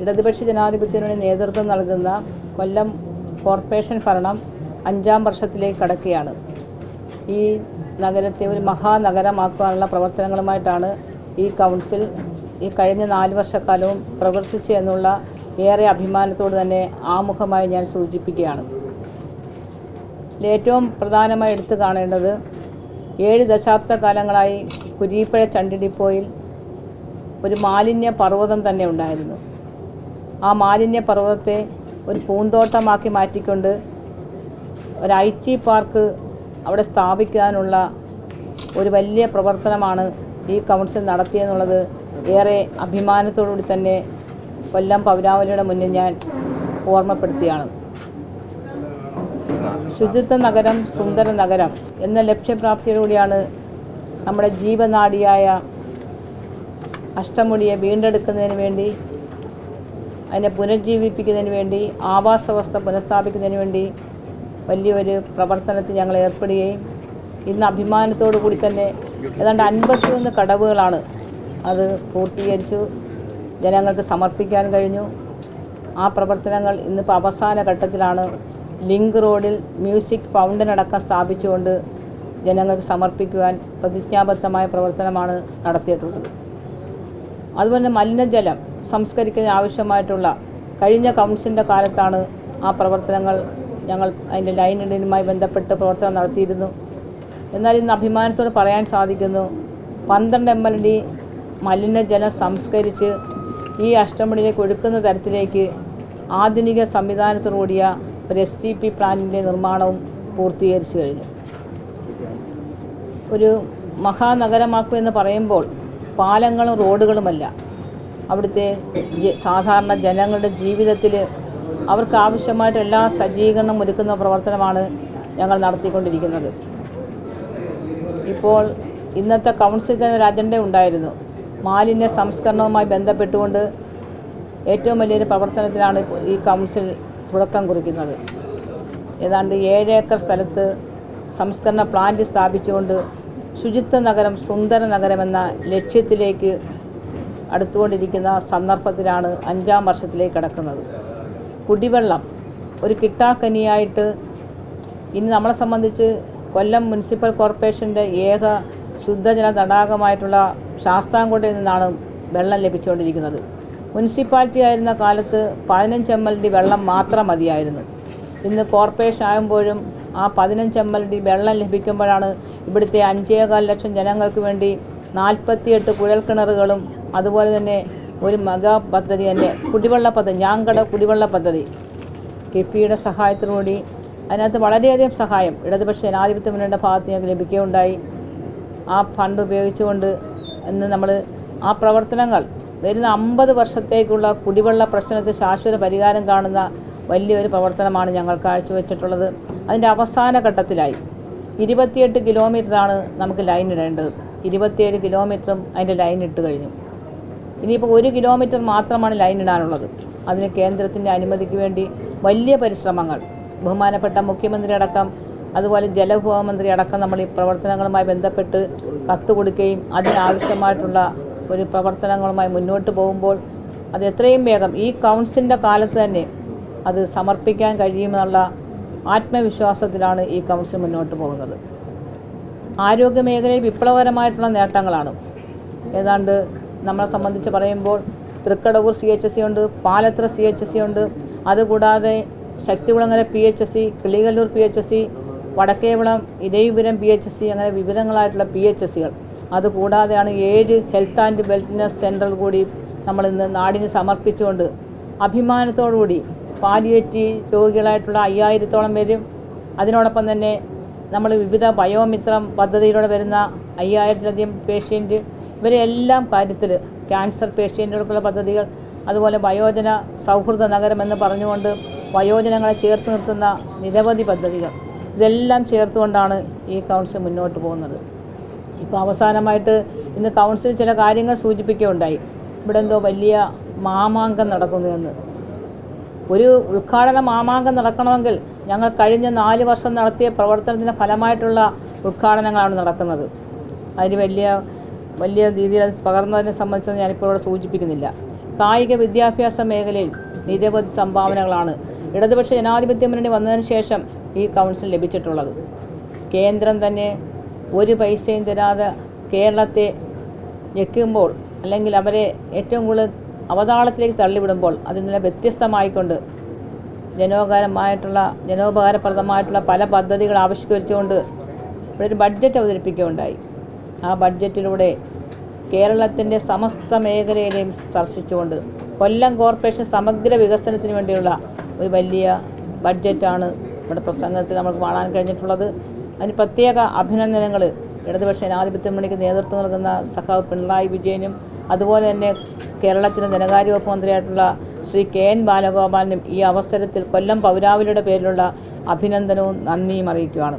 ഇടതുപക്ഷ ജനാധിപത്യത്തിന് നേതൃത്വം നൽകുന്ന കൊല്ലം കോർപ്പറേഷൻ ഭരണം അഞ്ചാം വർഷത്തിലേക്ക് കടക്കുകയാണ്. ഈ നഗരത്തെ ഒരു മഹാനഗരമാക്കാനുള്ള പ്രവർത്തനങ്ങളുമായിട്ടാണ് ഈ കൗൺസിൽ ഈ കഴിഞ്ഞ നാല് വർഷക്കാലവും പ്രവർത്തിച്ചു എന്നുള്ള ഏറെ അഭിമാനത്തോട് തന്നെ ആമുഖമായി ഞാൻ സൂചിപ്പിക്കുകയാണ്. ഏറ്റവും പ്രധാനമായി എടുത്തു കാണേണ്ടത് ഏഴ് ദശാബ്ദ കാലങ്ങളായി കുരീപ്പഴ ചണ്ടിടിപ്പോയിൽ ഒരു മാലിന്യ പർവതം തന്നെ ഉണ്ടായിരുന്നു. ആ മാലിന്യ പർവതത്തെ ഒരു പൂന്തോട്ടമാക്കി മാറ്റിക്കൊണ്ട് ഒരു ഐ ടി പാർക്ക് അവിടെ സ്ഥാപിക്കാനുള്ള ഒരു വലിയ പ്രവർത്തനമാണ് ഈ കൗൺസിൽ നടത്തിയെന്നുള്ളത് ഏറെ അഭിമാനത്തോടുകൂടി തന്നെ കൊല്ലം പൗരാവലിയുടെ മുന്നിൽ ഞാൻ ഓർമ്മപ്പെടുത്തിയാണ്. ശുചിത്വ നഗരം സുന്ദര നഗരം എന്ന ലക്ഷ്യപ്രാപ്തിയോടുകൂടിയാണ് നമ്മുടെ ജീവനാടിയായ അഷ്ടമുടിയെ വീണ്ടെടുക്കുന്നതിന് വേണ്ടി അതിനെ പുനരുജ്ജീവിപ്പിക്കുന്നതിന് വേണ്ടി ആവാസവസ്ഥ പുനഃസ്ഥാപിക്കുന്നതിന് വേണ്ടി വലിയൊരു പ്രവർത്തനത്തിൽ ഞങ്ങൾ ഏർപ്പെടുകയും ഇന്ന് അഭിമാനത്തോടു കൂടി തന്നെ ഏതാണ്ട് അൻപത്തിയൊന്ന് കടവുകളാണ് അത് പൂർത്തീകരിച്ചു. ജനങ്ങൾക്ക് സമർപ്പിക്കാൻ കഴിഞ്ഞു. ആ പ്രവർത്തനങ്ങൾ ഇന്നിപ്പോൾ അവസാന ഘട്ടത്തിലാണ്. ലിങ്ക് റോഡിൽ മ്യൂസിക് ഫൗണ്ടൻ അടക്കം സ്ഥാപിച്ചുകൊണ്ട് ജനങ്ങൾക്ക് സമർപ്പിക്കുവാൻ പ്രതിജ്ഞാബദ്ധമായ പ്രവർത്തനമാണ് നടത്തിയിട്ടുള്ളത്. അതുപോലെ തന്നെ മലിനജലം സംസ്കരിക്കുന്നതിന് ആവശ്യമായിട്ടുള്ള കഴിഞ്ഞ കൗൺസിലിന്റെ കാലത്താണ് ആ പ്രവർത്തനങ്ങൾ ഞങ്ങൾ അതിന്റെ ലൈൻ ഇടലുമായി ബന്ധപ്പെട്ട് പ്രവർത്തനം നടത്തിയിരുന്നു. എന്നാൽ ഇന്ന് അഭിമാനത്തോട് പറയാൻ സാധിക്കുന്നു പന്ത്രണ്ട് എം എൽ ഡി മലിനജലം സംസ്കരിച്ച് ഈ അഷ്ടമുടിയിലേക്ക് ഒഴുക്കുന്ന തരത്തിലേക്ക് ആധുനിക സംവിധാനത്തോടുകൂടിയ ഒരു എസ് ടി പി പ്ലാന്റിന്റെ നിർമ്മാണവും പൂർത്തീകരിച്ചു കഴിഞ്ഞു. ഒരു മഹാനഗരമാക്കുമെന്ന് പറയുമ്പോൾ പാലങ്ങളും റോഡുകളുമല്ല. അവിടുത്തെ സാധാരണ ജനങ്ങളുടെ ജീവിതത്തിൽ അവർക്ക് ആവശ്യമായിട്ട് എല്ലാ സജ്ജീകരണം ഒരുക്കുന്ന പ്രവർത്തനമാണ് ഞങ്ങൾ നടത്തിക്കൊണ്ടിരിക്കുന്നത്. ഇപ്പോൾ ഇന്നത്തെ കൗൺസിൽ തന്നെ ഒരു അജണ്ട ഉണ്ടായിരുന്നു. മാലിന്യ സംസ്കരണവുമായി ബന്ധപ്പെട്ടുകൊണ്ട് ഏറ്റവും വലിയൊരു പ്രവർത്തനത്തിലാണ് ഈ കൗൺസിൽ തുടക്കം കുറിക്കുന്നത്. ഏതാണ്ട് ഏഴ് ഏക്കർ സ്ഥലത്ത് സംസ്കരണ പ്ലാന്റ് സ്ഥാപിച്ചുകൊണ്ട് ശുചിത്വ നഗരം സുന്ദര നഗരമെന്ന ലക്ഷ്യത്തിലേക്ക് അടുത്തുകൊണ്ടിരിക്കുന്ന സന്ദർഭത്തിലാണ് അഞ്ചാം വർഷത്തിലേക്ക് കടക്കുന്നത്. കുടിവെള്ളം ഒരു കിട്ടാക്കനിയായിട്ട് ഇനി നമ്മളെ സംബന്ധിച്ച് കൊല്ലം മുനിസിപ്പൽ കോർപ്പറേഷന്റെ ഏക ശുദ്ധജല തടാകമായിട്ടുള്ള ശാസ്താംകോട്ടയിൽ നിന്നാണ് വെള്ളം ലഭിച്ചുകൊണ്ടിരിക്കുന്നത്. മുനിസിപ്പാലിറ്റി ആയിരുന്ന കാലത്ത് പതിനഞ്ച് എം എൽ ഡി വെള്ളം മാത്രം മതിയായിരുന്നു. ഇന്ന് കോർപ്പറേഷൻ ആകുമ്പോഴും ആ പതിനഞ്ച് എം എൽ ഡി വെള്ളം ലഭിക്കുമ്പോഴാണ് ഇവിടുത്തെ അഞ്ചേകാൽ ലക്ഷം ജനങ്ങൾക്ക് വേണ്ടി നാൽപ്പത്തിയെട്ട് കുഴൽക്കിണറുകളും അതുപോലെ തന്നെ ഒരു മെഗാ പദ്ധതി തന്നെ കുടിവെള്ള പദ്ധതി ഞാങ്കട കുടിവെള്ള പദ്ധതി. കിഫിയുടെ സഹായത്തോടുകൂടി അതിനകത്ത് വളരെയധികം സഹായം ഇടതുപക്ഷ ജനാധിപത്യ മുന്നണിയുടെ ഭാഗത്ത് ഞങ്ങൾക്ക് ലഭിക്കുകയുണ്ടായി. ആ ഫണ്ട് ഉപയോഗിച്ചുകൊണ്ട് ഇന്ന് നമ്മൾ ആ പ്രവർത്തനങ്ങൾ വരുന്ന അമ്പത് വർഷത്തേക്കുള്ള കുടിവെള്ള പ്രശ്നത്തിന് ശാശ്വത പരിഹാരം കാണുന്ന വലിയൊരു പ്രവർത്തനമാണ് ഞങ്ങൾ കാഴ്ചവെച്ചിട്ടുള്ളത്. അതിന്റെ അവസാന ഘട്ടത്തിലായി. ഇരുപത്തിയെട്ട് കിലോമീറ്ററാണ് നമുക്ക് ലൈൻ ഇടേണ്ടത്. ഇരുപത്തിയേഴ് കിലോമീറ്ററും അതിന്റെ ലൈൻ ഇട്ട് കഴിഞ്ഞു. ഇനിയിപ്പോൾ ഒരു കിലോമീറ്റർ മാത്രമാണ് ലൈൻ ഇടാനുള്ളത്. അതിന് കേന്ദ്രത്തിന്റെ അനുമതിക്ക് വേണ്ടി വലിയ പരിശ്രമങ്ങൾ. ബഹുമാനപ്പെട്ട മുഖ്യമന്ത്രി അടക്കം അതുപോലെ ജലവിഭവ മന്ത്രി അടക്കം നമ്മൾ ഈ പ്രവർത്തനങ്ങളുമായി ബന്ധപ്പെട്ട് കത്ത് കൊടുക്കുകയും അതിനാവശ്യമായിട്ടുള്ള ഒരു പ്രവർത്തനങ്ങളുമായി മുന്നോട്ട് പോകുമ്പോൾ അത് എത്രയും വേഗം ഈ കൗൺസിലിന്റെ കാലത്ത് തന്നെ അത് സമർപ്പിക്കാൻ കഴിയുമെന്നുള്ള ആത്മവിശ്വാസത്തിലാണ് ഈ കൗൺസിൽ മുന്നോട്ട് പോകുന്നത്. ആരോഗ്യ മേഖലയിൽ വിപ്ലവകരമായിട്ടുള്ള നേട്ടങ്ങളാണ്. ഏതാണ്ട് നമ്മളെ സംബന്ധിച്ച് പറയുമ്പോൾ Thrikkadavoor C H S C ഉണ്ട് Palathra C H S C ഉണ്ട്. അതുകൂടാതെ Sakthikulangara P H S C Kilikollur P H S C Vadakkevila Eravipuram P H S C അങ്ങനെ വിവിധങ്ങളായിട്ടുള്ള പി എച്ച് എസ് സികൾ അതുകൂടാതെയാണ് ഏഴ് ഹെൽത്ത് ആൻഡ് വെൽനെസ് സെന്ററുകൾ കൂടി നമ്മൾ ഇന്ന് നാടിന് സമർപ്പിച്ചുകൊണ്ട് അഭിമാനത്തോടുകൂടി പാലിയേറ്റീവ് രോഗികളായിട്ടുള്ള അയ്യായിരത്തോളം പേരും അതിനോടൊപ്പം തന്നെ നമ്മൾ വിവിധ ബയോമിത്രം പദ്ധതിയിലൂടെ വരുന്ന അയ്യായിരത്തിലധികം പേഷ്യന്റ് ഇവരെ എല്ലാം കാര്യത്തിൽ ക്യാൻസർ പേഷ്യന്റുകൾക്കുള്ള പദ്ധതികൾ അതുപോലെ വയോജന സൗഹൃദ നഗരം എന്ന് പറഞ്ഞുകൊണ്ട് വയോജനങ്ങളെ ചേർത്ത് നിർത്തുന്ന നിരവധി പദ്ധതികൾ. ഇതെല്ലാം ചേർത്തുകൊണ്ടാണ് ഈ കൗൺസിൽ മുന്നോട്ട് പോകുന്നത്. ഇപ്പോൾ അവസാനമായിട്ട് ഇന്ന് കൗൺസിൽ ചില കാര്യങ്ങൾ സൂചിപ്പിക്കുകയുണ്ടായി. ഇവിടെ എന്തോ വലിയ മാമാങ്കം നടക്കുന്നുവെന്ന് ഒരു ഉദ്ഘാടന മാമാങ്കം നടക്കണമെങ്കിൽ ഞങ്ങൾ കഴിഞ്ഞ നാല് വർഷം നടത്തിയ പ്രവർത്തനത്തിന്റെ ഫലമായിട്ടുള്ള ഉദ്ഘാടനങ്ങളാണ് നടക്കുന്നത്. അതിന് വലിയ വലിയ രീതിയിൽ അത് പകർന്നതിനെ സംബന്ധിച്ച് ഞാനിപ്പോൾ ഇവിടെ സൂചിപ്പിക്കുന്നില്ല. കായിക വിദ്യാഭ്യാസ മേഖലയിൽ നിരവധി സംഭാവനകളാണ് ഇടതുപക്ഷ ജനാധിപത്യ മുന്നണി വന്നതിന് ശേഷം ഈ കൗൺസിൽ ലഭിച്ചിട്ടുള്ളത്. കേന്ദ്രം തന്നെ ഒരു പൈസയും തരാതെ കേരളത്തെ ഞെക്കുമ്പോൾ അല്ലെങ്കിൽ അവരെ ഏറ്റവും കൂടുതൽ അവതാളത്തിലേക്ക് തള്ളിവിടുമ്പോൾ അതിൽ നിന്ന് വ്യത്യസ്തമായിക്കൊണ്ട് ജനോപകാരമായിട്ടുള്ള ജനോപകാരപ്രദമായിട്ടുള്ള പല പദ്ധതികൾ ആവിഷ്കരിച്ചുകൊണ്ട് ഇവിടെ ഒരു ബഡ്ജറ്റ് അവതരിപ്പിക്കുകയുണ്ടായി. ആ ബഡ്ജറ്റിലൂടെ കേരളത്തിന്റെ സമസ്ത മേഖലയിലെയും സ്പർശിച്ചുകൊണ്ട് കൊല്ലം കോർപ്പറേഷൻ സമഗ്ര വികസനത്തിന് വേണ്ടിയുള്ള ഒരു വലിയ ബഡ്ജറ്റാണ് ഇവിടെ പ്രസംഗത്തിൽ നമ്മൾ കാണാൻ കഴിഞ്ഞിട്ടുള്ളത്. അതിന് പ്രത്യേക അഭിനന്ദനങ്ങൾ ഇടതുപക്ഷ ജനാധിപത്യ നേതൃത്വം നൽകുന്ന സഖാവ് പിണറായി വിജയനും അതുപോലെ തന്നെ കേരളത്തിന്റെ ധനകാര്യ വകുപ്പ് മന്ത്രിയായിട്ടുള്ള ശ്രീ കെ എൻ ബാലഗോപാലിനും ഈ അവസരത്തിൽ കൊല്ലം പൗരാവലിയുടെ പേരിലുള്ള അഭിനന്ദനവും നന്ദിയും അറിയിക്കുകയാണ്